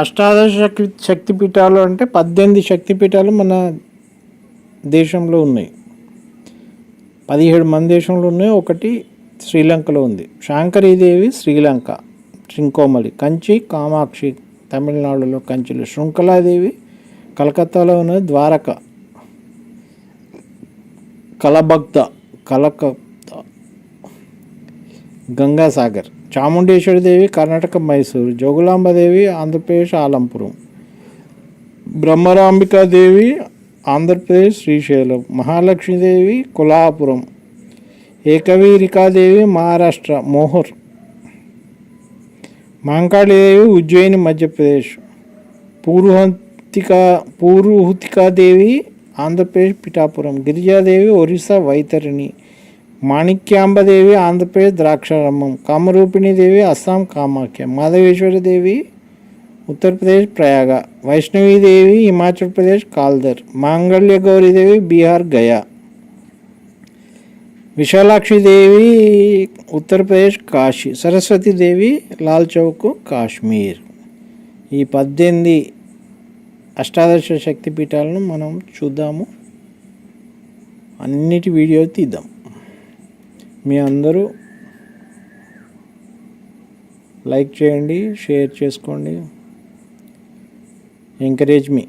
అష్టాదశ శక్తి శక్తిపీఠాలు అంటే పద్దెనిమిది శక్తిపీఠాలు మన దేశంలో ఉన్నాయి. పదిహేడు మన దేశంలో ఉన్నాయి ఒకటి శ్రీలంకలో ఉంది. శాంకరీదేవి శ్రీలంక శృంకోమలి కంచి కామాక్షి తమిళనాడులో కంచిలో శృంఖలాదేవి కలకత్తాలో ఉన్న ద్వారక కలభక్త కలక గంగాసాగర్. చాముండేశ్వరిదేవి కర్ణాటక మైసూరు జోగులాంబదేవి ఆంధ్రప్రదేశ్ ఆలంపురం. బ్రహ్మరాంబికాదేవి ఆంధ్రప్రదేశ్ శ్రీశైలం. మహాలక్ష్మీదేవి కొల్హాపురం. ఏకవీరికాదేవి మహారాష్ట్ర మోహర్. మాంకాళిదేవి ఉజ్జయిని మధ్యప్రదేశ్. పూర్వహంతికా పూర్వహుతికాదేవి ఆంధ్రప్రదేశ్ పిఠాపురం. గిరిజాదేవి ఒరిస్సా వైతరిణి. మాణిక్యాంబదేవి ఆంధ్రప్రదేశ్ ద్రాక్షారామం కామరూపిణీదేవి అస్సాం కామాఖ్య మాధవేశ్వరదేవి ఉత్తరప్రదేశ్ ప్రయాగ వైష్ణవీదేవి హిమాచల్ ప్రదేశ్ కాల్దర్ మాంగళ్య గౌరీదేవి బీహార్ గయా. విశాలాక్షిదేవి ఉత్తరప్రదేశ్ కాశీ సరస్వతీదేవి లాల్ చౌక్ కాశ్మీర్. ఈ పద్దెనిమిది అష్టాదశ శక్తిపీఠాలను మనం చూద్దాము. అన్నిటి వీడియో తీద్దాం. మీ అందరూ లైక్ చేయండి షేర్ చేసుకోండి. ఎంకరేజ్ మీ.